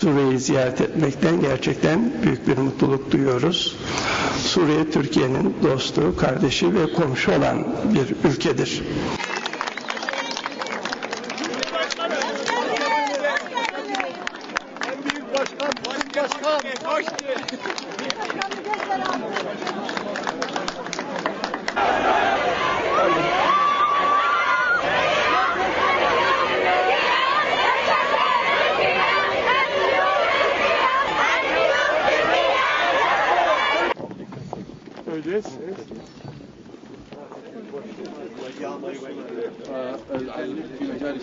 Suriye'yi ziyaret etmekten gerçekten büyük bir mutluluk duyuyoruz. Suriye Türkiye'nin dostu, kardeşi ve komşu olan bir ülkedir. Başkan, bizim başkan. this is في مجال